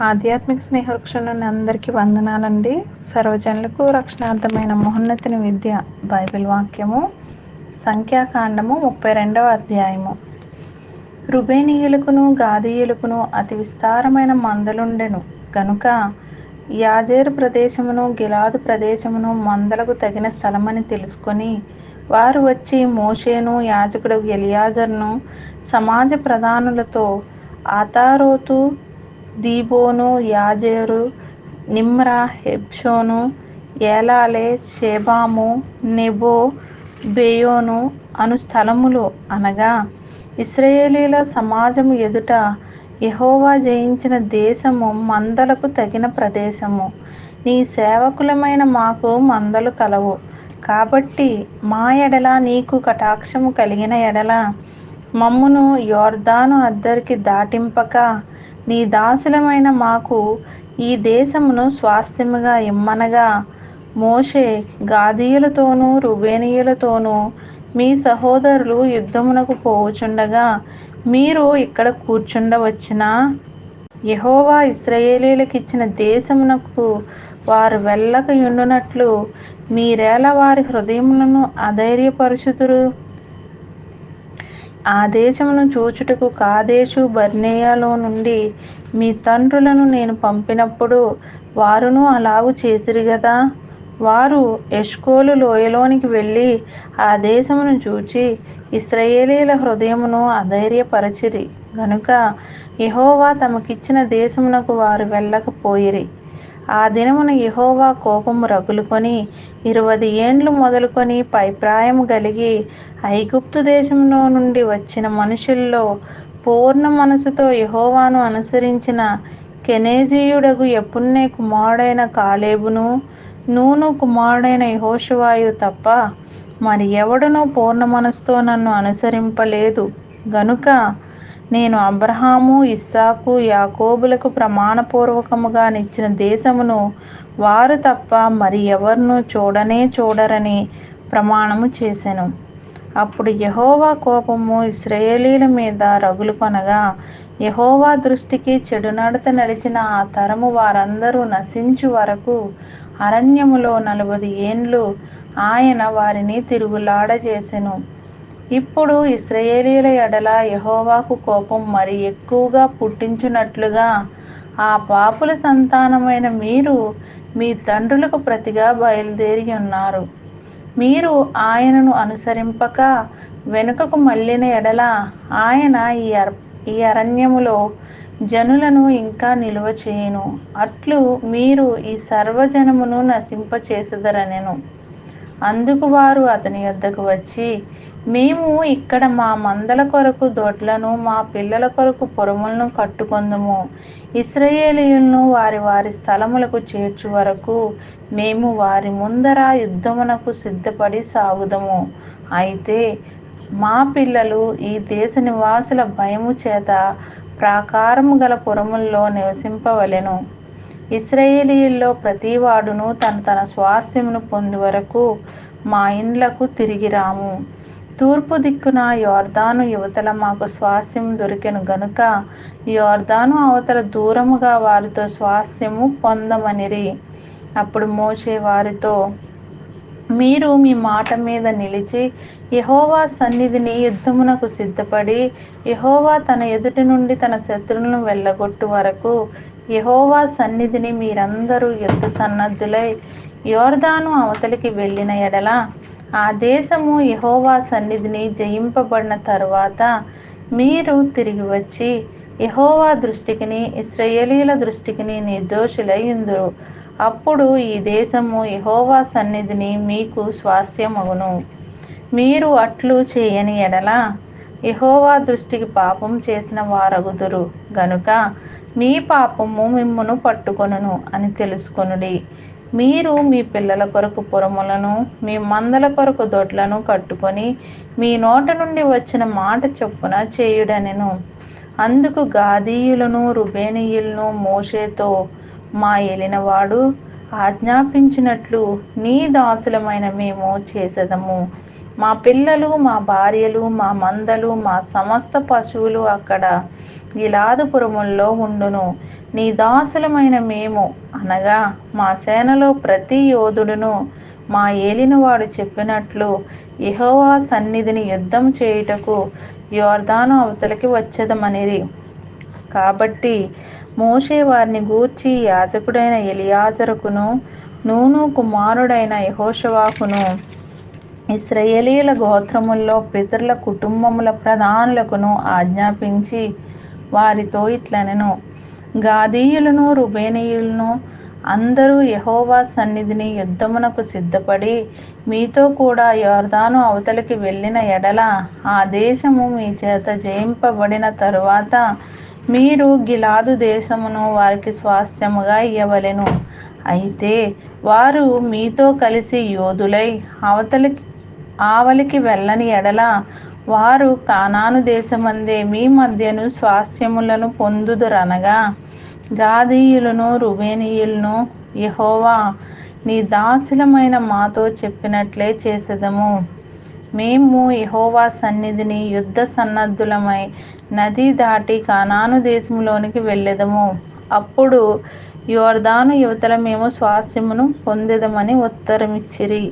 ఆధ్యాత్మిక స్నేహవృక్షంలోని అందరికీ వందనాలండి. సర్వజనులకు రక్షణార్థమైన మహోన్నతిని విద్య బైబిల్ వాక్యము సంఖ్యాకాండము ముప్పై రెండవ అధ్యాయము. రుబేనీయులకును గాదీయులకును అతి విస్తారమైన మందలుండెను. గనుక యాజేరు ప్రదేశమును గిలాదు ప్రదేశమును మందలకు తగిన స్థలమని తెలుసుకొని వారు వచ్చి మోషేను యాజకుడు ఎలియాజర్ను సమాజ ప్రధానులతో ఆతారోతు దీబోను యాజేరు నిమ్రా హెబ్షోను ఏలాలే షేబాము నెబో బేయోను అను స్థలములు అనగా ఇస్రాయేలీల సమాజము ఎదుట యహోవా జయించిన దేశము మందలకు తగిన ప్రదేశము. నీ సేవకులమైన మాకు మందలు కలవు. కాబట్టి మా ఎడల నీకు కటాక్షము కలిగిన ఎడల మమ్మును యోర్దాను అద్దరికి దాటింపక నీ దాసులమైన మాకు ఈ దేశమును స్వాస్థ్యముగా ఇమ్మనగా. మోషే గాదీయులతోనూ రుబేనియులతోనూ మీ సహోదరులు యుద్ధమునకు పోవుచుండగా మీరు ఇక్కడ కూర్చుండవచ్చునా? యహోవా ఇస్రయేలీలకు ఇచ్చిన దేశమునకు వారు వెళ్ళక యుండునట్లు మీరేలా వారి హృదయములను అధైర్యపరుచుతురు ఆ దేశమును చూచుటకు కాదేశు బర్నేయాలో నుండి మీ తండ్రులను నేను పంపినప్పుడు వారును అలాగు చేసిరి కదా వారు ఎష్కోలు లోయలోనికి వెళ్ళి ఆ దేశమును చూచి ఇస్రయేలీల హృదయమును అధైర్యపరచిరి. గనుక యహోవా తమకిచ్చిన దేశమునకు వారు వెళ్ళకపోయిరి. ఆ దినమున యహోవా కోపము రగులుకొని ఇరవై ఏండ్లు మొదలుకొని పైప్రాయం కలిగి ఐగుప్తు దేశంలో నుండి వచ్చిన మనుషుల్లో పూర్ణ మనసుతో యహోవాను అనుసరించిన కెనేజీయుడగు ఎప్పున్నే కుమారుడైన కాలేబును నూను కుమారుడైన యహోషువాయు తప్ప మరి ఎవడునూ పూర్ణ మనసుతో నన్ను అనుసరింపలేదు. గనుక నేను అబ్రహాము ఇస్సాకు యాకోబులకు ప్రమాణపూర్వకముగా నిచ్చిన దేశమును వారు తప్ప మరి ఎవరినూ చూడనే చూడరని ప్రమాణము చేశాను అప్పుడు యహోవా కోపము ఇస్రాయేలీల మీద రగులు కొనగా యహోవా దృష్టికి చెడునడత నడిచిన ఆ తరము వారందరూ నశించు వరకు అరణ్యములో నలభై ఏండ్లు ఆయన వారిని తిరుగులాడజేసెను. ఇప్పుడు ఇస్రయేలీల ఎడల యహోవాకు కోపం మరి ఎక్కువగా పుట్టించున్నట్లుగా ఆ పాపుల సంతానమైన మీరు మీ తండ్రులకు ప్రతిగా బయలుదేరి ఉన్నారు. మీరు ఆయనను అనుసరింపక వెనుకకు మళ్ళిన ఎడల ఆయన ఈ అర ఈ అరణ్యములో జనులను ఇంకా నిలువ చేయను. అట్లు మీరు ఈ సర్వజనమును నశింపచేసదరనెను. అందుకు వారు అతని యొద్దకు వచ్చి మేము ఇక్కడ మా మందల కొరకు దొడ్లను మా పిల్లల కొరకు పొరములను కట్టుకొందుము. ఇస్రయేలీయులను వారి వారి స్థలములకు చేర్చు వరకు మేము వారి ముందర యుద్ధమునకు సిద్ధపడి సాగుదము. అయితే మా పిల్లలు ఈ దేశ నివాసుల భయము చేత ప్రాకారము గల పురముల్లో నివసింపవలెను. ఇస్రాయేలీల్లో ప్రతివాడును తన తన స్వాస్యమును పొందు వరకు మా ఇండ్లకు తిరిగి రాము. తూర్పు దిక్కున యోర్దాను యువతల మాకు స్వాస్యం దొరికెను గనుక యోర్దాను అవతల దూరముగా వారితో స్వాస్థ్యము పొందమనిరి. అప్పుడు మోసే వారితో మీరు మీ మాట మీద నిలిచి యహోవా సన్నిధిని యుద్ధమునకు సిద్ధపడి యహోవా తన ఎదుటి నుండి తన శత్రువులను వెళ్ళగొట్టు వరకు యహోవా సన్నిధిని మీరందరూ యుద్ధ సన్నద్ధులై యోర్దాను అవతలికి వెళ్ళిన ఎడల ఆ దేశము యహోవా సన్నిధిని జయింపబడిన తరువాత మీరు తిరిగి వచ్చి యహోవా దృష్టికిని ఇస్రయేలీల దృష్టికిని నిర్దోషులై ఉందురు. అప్పుడు ఈ దేశము యహోవా సన్నిధిని మీకు స్వాస్థ్యమగును. మీరు అట్లు చేయని ఎడల యహోవా దృష్టికి పాపం చేసిన వారగుదురు. గనుక మీ పాపము మిమ్మును పట్టుకొనును అని తెలుసుకొనుడి. మీరు మీ పిల్లల కొరకు పురములను మీ మందల కొరకు దొడ్లను కట్టుకొని మీ నోట నుండి వచ్చిన మాట చొప్పున చేయుడనెను. అందుకు గాదీయులను రుబేనీయులను మోషేతో మా ఏలినవాడు ఆజ్ఞాపించినట్లు నీ దాసులమైన మేము చేసేదము. మా పిల్లలు మా భార్యలు మా మందలు మా సమస్త పశువులు అక్కడ గిలాదుపురముల్లో ఉండును. నీ దాసులమైన మేము అనగా మా సేనలో ప్రతి యోధుడును మా ఏలినవాడు చెప్పినట్లు యెహోవా సన్నిధిని యుద్ధం చేయుటకు యోర్ధాను అవతలికి వచ్చేదమనిరి. కాబట్టి మోషే వారిని గూర్చి యాజకుడైన ఎలియాజరుకును నూను కుమారుడైన యహోషవాకును ఇస్రయేలీల గోత్రముల్లో పితరుల కుటుంబముల ప్రధానులకును ఆజ్ఞాపించి వారితో ఇట్లనెను. గాదీయులను రుబేనీయులను అందరూ యహోవా సన్నిధిని యుద్ధమునకు సిద్ధపడి మీతో కూడా యోర్దాను అవతలికి వెళ్ళిన ఎడల ఆ దేశము మీ చేత జయింపబడిన తరువాత మీరు గిలాదు దేశమును వారికి స్వాస్థ్యముగా ఇవ్వవలెను అయితే వారు మీతో కలిసి యోధులై అవతలికి ఆవలికి వెళ్ళని ఎడల వారు కానాను దేశమందే మీ మధ్యను స్వాస్థ్యములను పొందుదురనగా గాదీయులను రుబేనీయులను యహోవా నీ దాసులమైన మాతో చెప్పినట్లే చేసేదము. మేము యహోవా సన్నిధిని యుద్ధ సన్నద్ధులమై నది దాటి కానాను దేశంలోనికి వెళ్ళెదము. అప్పుడు యువర్ధాను యువతల మేము స్వాస్థ్యమును పొందెదమని ఉత్తరమిచ్చిరి.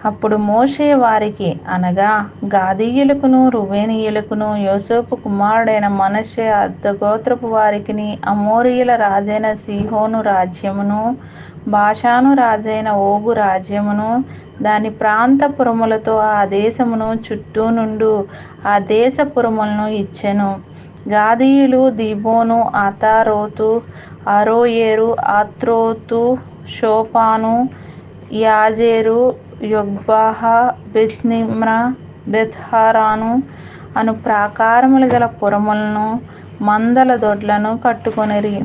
అప్పుడు మోషే వారికి అనగా గాదీయులకును రువేనీయులకును యోసేపు కుమారుడైన మనషే అర్ధగోత్రపు వారికిని అమోరియుల రాజైన సిహోను రాజ్యమును భాషాను రాజైన ఓగు రాజ్యమును దాని ప్రాంతపురములతో ఆ దేశమును చుట్టూ నుండు ఆ దేశపురములను ఇచ్చెను. గాదీయులు దిబోను అతారోతు అరోయేరు ఆత్రోతు షోపాను యాజేరు యొగ్బాహ బెత్నిమ్రా బెత్హారాను అను ప్రాకారములు గల పురములను మందల దొడ్లను కట్టుకొనిరి.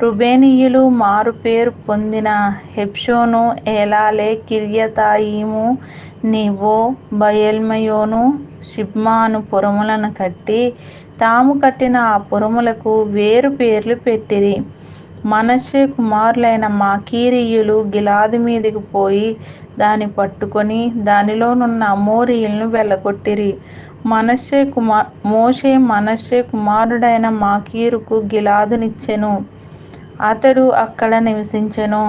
రుబేనీయులు మారు పేరు పొందిన హెప్షోను ఏలాలే కిర్యతాయిము నివో బయల్మయోను షిబ్మాను పురములను కట్టి తాము కట్టిన ఆ పురములకు వేరు పేర్లు పెట్టిరి. మనషే కుమారులైన మాకీరియులు గిలాదు మీదికి పోయి దాన్ని పట్టుకొని దానిలోనున్న అమోరియులను వెళ్ళగొట్టిరి. మనషే కుమార్ మోషే మనషే కుమారుడైన మాకీరుకు గిలాదునిచ్చెను. అతడు అక్కడ నివసించెను.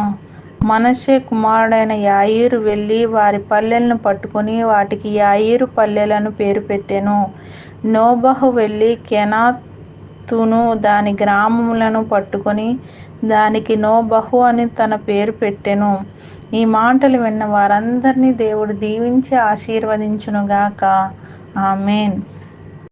మనషే కుమారుడైన యాయిరు వెళ్ళి వారి పల్లెలను పట్టుకొని వాటికి యాయిరు పల్లెలను పేరు పెట్టెను. నోబహు వెళ్ళి కెనాతును దాని గ్రామములను పట్టుకొని దానికి నోబహు అని తన పేరు పెట్టెను. ఈ మాటలు విన్న వారందరినీ దేవుడు దీవించి ఆశీర్వదించునుగాక. ఆమెన్.